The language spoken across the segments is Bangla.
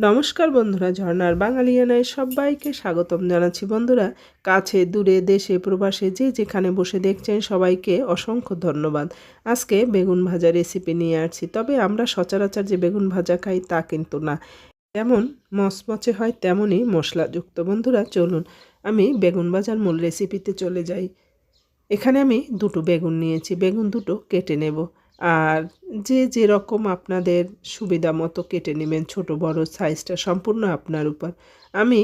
নমস্কার বন্ধুরা, ঝর্ণার বাঙালিয়ানায় সবাইকে স্বাগতম জানাচ্ছি। বন্ধুরা, কাছে, দূরে, দেশে, প্রবাসে যে যেখানে বসে দেখছেন সবাইকে অসংখ্য ধন্যবাদ। আজকে বেগুন ভাজা রেসিপি নিয়ে আসছি, তবে আমরা সচরাচর যে বেগুন ভাজা খাই তা কিন্তু না। যেমন মচমচে হয়, তেমনই মশলাযুক্ত। বন্ধুরা, চলুন আমি বেগুন ভাজার মূল রেসিপিতে চলে যাই। এখানে আমি দুটো বেগুন নিয়েছি, বেগুন দুটো কেটে নেব। আর যে যেরকম আপনাদের সুবিধা মতো কেটে নেবেন ছোট বড় সাইজটা সম্পূর্ণ আপনার উপর। আমি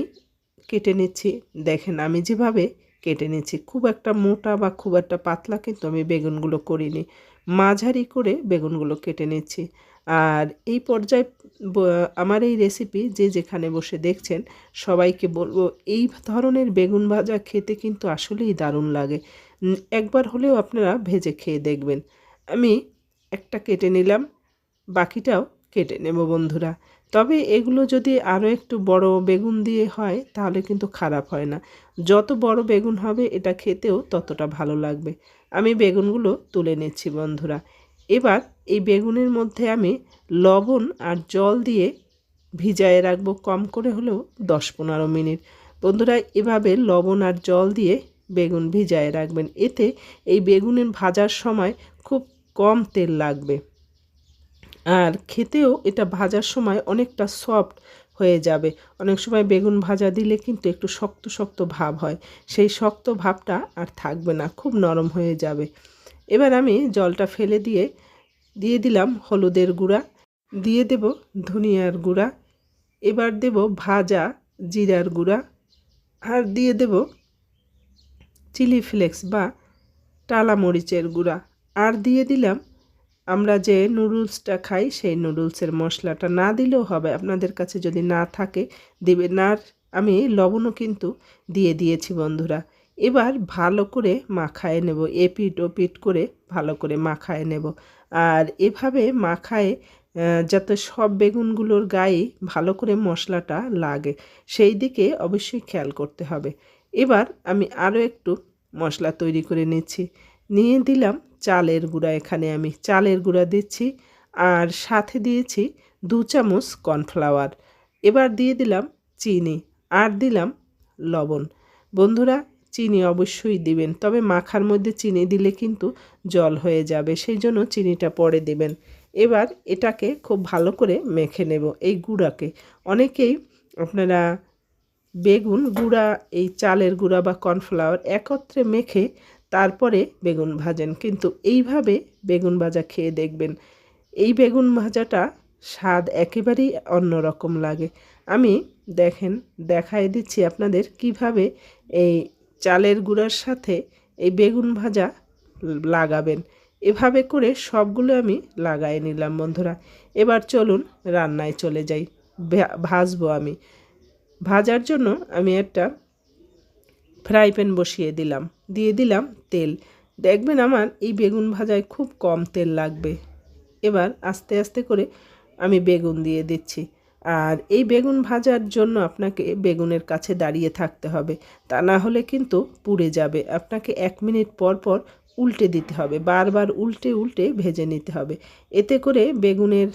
কেটে নিচ্ছি, দেখেন আমি যেভাবে কেটে নিচ্ছি, খুব একটা মোটা বা খুব একটা পাতলা কিন্তু আমি বেগুনগুলো করিনি। মাঝারি করে বেগুনগুলো কেটে নিচ্ছি। আর এই পর্যায়ে আমার এই রেসিপি যে যেখানে বসে দেখছেন, সবাইকে বলব, এই ধরনের বেগুন ভাজা খেতে কিন্তু আসলেই দারুণ লাগে। একবার হলেও আপনারা ভেজে খেয়ে দেখবেন। আমি একটা কেটে নিলাম, বাকিটাও কেটে নেব বন্ধুরা। তবে এগুলো যদি আরও একটু বড় বেগুন দিয়ে হয়, তাহলে কিন্তু খারাপ হয় না। যত বড় বেগুন হবে, এটা খেতেও ততটা ভালো লাগবে। আমি বেগুনগুলো তুলে নিচ্ছি বন্ধুরা। এবার এই বেগুনের মধ্যে আমি লবণ আর জল দিয়ে ভিজায় রাখব কম করে হলেও দশ পনেরো মিনিট। বন্ধুরা, এভাবে লবণ আর জল দিয়ে বেগুন ভিজায় রাখবেন। এতে এই বেগুনের ভাজার সময় খুব কম তেল লাগবে। আর খেতেও এটা ভাজার সময় অনেকটা সফট হয়ে যাবে। অনেক সময় বেগুন ভাজা দিলে কিন্তু একটু শক্ত শক্ত ভাব হয়। সেই শক্ত ভাবটা আর থাকবে না, খুব নরম হয়ে যাবে। এবার আমি জলটা ফেলে দিয়ে দিয়ে দিলাম হলুদের গুঁড়া। দিয়ে দেব ধনিয়ার গুঁড়া। এবার দেব ভাজা জিরার গুঁড়া। আর দিয়ে দেব চিলি ফ্লেক্স বা টালা মরিচের গুঁড়া। আর দিয়ে দিলাম। আমরা যে নুডলসটা খাই, সেই নুডলসের মশলাটা না দিলেও হবে। আপনাদের কাছে যদি না থাকে দেবে না আমি লবণও কিন্তু দিয়ে দিয়েছি বন্ধুরা। এবার ভালো করে মাখায় নেব, এপিট ওপিট করে ভালো করে মাখায় নেব। আর এভাবে মাখায় যাতে সব বেগুনগুলোর গায়ে ভালো করে মশলাটা লাগে, সেই দিকে অবশ্যই খেয়াল করতে হবে। এবার আমি আরও একটু মশলা তৈরি করে নিচ্ছি। নিয়ে দিলাম চালের গুঁড়া এখানে আমি চালের গুঁড়া দিচ্ছি আর সাথে দিয়েছি দু চামচ কর্নফ্লাওয়ার। এবার দিয়ে দিলাম চিনি আর দিলাম লবণ। বন্ধুরা, চিনি অবশ্যই দিবেন, তবে মাখার মধ্যে চিনি দিলে কিন্তু জল হয়ে যাবে, সেই জন্য চিনিটা পরে দেবেন। এবার এটাকে খুব ভালো করে মেখে নেব এই গুঁড়াকে। অনেকেই আপনারা বেগুন গুঁড়া, এই চালের গুঁড়া বা কর্নফ্লাওয়ার একত্রে মেখে তারপরে বেগুন ভাজেন। কিন্তু এইভাবে বেগুন ভাজা খেয়ে দেখবেন, এই বেগুন ভাজাটা স্বাদ একেবারেই অন্যরকম লাগে। আমি দেখেন, দেখাই দিচ্ছি আপনাদের কীভাবে এই চালের গুঁড়ার সাথে এই বেগুন ভাজা লাগাবেন। এভাবে করে সবগুলো আমি লাগাই নিলাম বন্ধুরা। এবার চলুন রান্নায় চলে যাই। ভাজবো আমি। ভাজার জন্য আমি একটা ফ্রাই প্যান বসিয়ে দিলাম। দিয়ে দিলাম তেল। দেখবেন আমার এই বেগুন ভাজায় খুব কম তেল লাগবে। এবার আস্তে আস্তে করে আমি বেগুন দিয়ে দিচ্ছি। আর এই বেগুন ভাজার জন্য আপনাকে বেগুনের কাছে দাঁড়িয়ে থাকতে হবে। তা না হলে কিন্তু পুড়ে যাবে। আপনাকে এক মিনিট পর পর উল্টে দিতে হবে। বারবার উল্টে উল্টে ভেজে নিতে হবে। এতে করে বেগুনের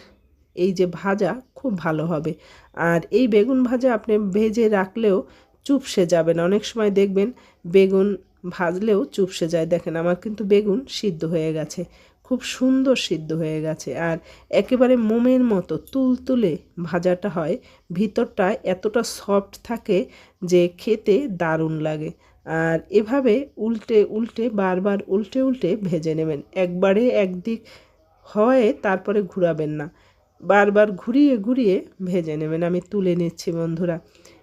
এই যে ভাজা খুব ভালো হবে। আর এই বেগুন ভাজা আপনি ভেজে রাখলেও চুপসে যাবে না অনেক সময় দেখবেন বেগুন ভাজলেও চুপসে যায়। দেখেন, আমার কিন্তু বেগুন সিদ্ধ হয়ে গেছে। খুব সুন্দর সিদ্ধ হয়ে গেছে। আর একেবারে মোমের মতো তুল তুলে ভাজাটা হয়। ভিতরটা এতটা সফট থাকে যে খেতে দারুণ লাগে। আর এভাবে উল্টে উল্টে, বারবার উল্টে উল্টে ভেজে নেবেন। একবারে একদিক হয় তারপরে ঘুরাবেন না। বারবার ঘুরিয়ে ঘুরিয়ে ভেজে নেবেন। আমি তুলে নিচ্ছি, বন্ধুরা।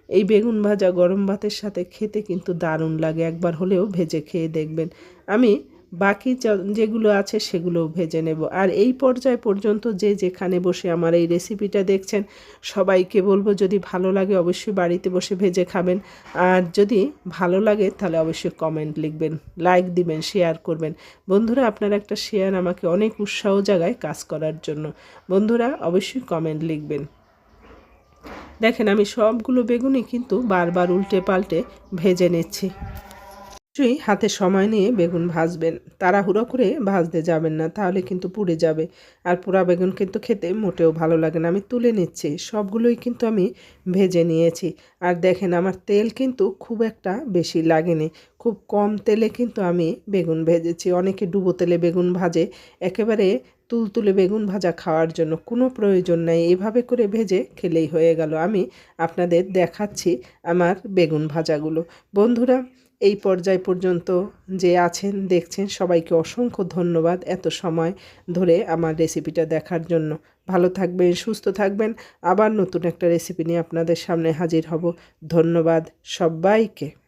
এই বেগুন ভাজা গরম ভাতের সাথে খেতে কিন্তু দারুণ লাগে। একবার হলেও ভেজে খেয়ে দেখবেন। আমি বাকি যেগুলো আছে সেগুলোও ভেজে নেব। আর এই পর্যায় পর্যন্ত যে যেখানে বসে আমার এই রেসিপিটা দেখছেন, সবাইকে বলব যদি ভালো লাগে অবশ্যই বাড়িতে বসে ভেজে খাবেন। আর যদি ভালো লাগে তাহলে অবশ্যই কমেন্ট লিখবেন লাইক দিবেন শেয়ার করবেন। বন্ধুরা, আপনার একটা শেয়ার আমাকে অনেক উৎসাহ জায়গায় কাজ করার জন্য। বন্ধুরা, অবশ্যই কমেন্ট লিখবেন। দেখেন, আমি সবগুলো বেগুনই কিন্তু বারবার উল্টে পাল্টে ভেজে নিচ্ছি। অবশ্যই হাতে সময় নিয়ে বেগুন ভাজবেন। তাড়াহুড়ো করে ভাজতে যাবেন না, তাহলে কিন্তু পুড়ে যাবে। আর পোড়া বেগুন কিন্তু খেতে মোটেও ভালো লাগে না। আমি তুলে নিচ্ছি। সবগুলোই কিন্তু আমি ভেজে নিয়েছি। আর দেখেন, আমার তেল কিন্তু খুব একটা বেশি লাগেনি। খুব কম তেলে কিন্তু আমি বেগুন ভেজেছি। অনেকে ডুবো তেলে বেগুন ভাজে। একেবারে তুলতুলে বেগুন ভাজা খাওয়ার জন্য কোনো প্রয়োজন নাই। এভাবে করে ভেজে খেলেই হয়ে গেল। আমি আপনাদের দেখাচ্ছি আমার বেগুন ভাজাগুলো। বন্ধুরা, এই পর্যায় পর্যন্ত যে আছেন, দেখছেন, সবাইকে অসংখ্য ধন্যবাদ এত সময় ধরে আমার রেসিপিটা দেখার জন্য। ভালো থাকবেন, সুস্থ থাকবেন। আবার নতুন একটা রেসিপি নিয়ে আপনাদের সামনে হাজির হব। ধন্যবাদ সবাইকে।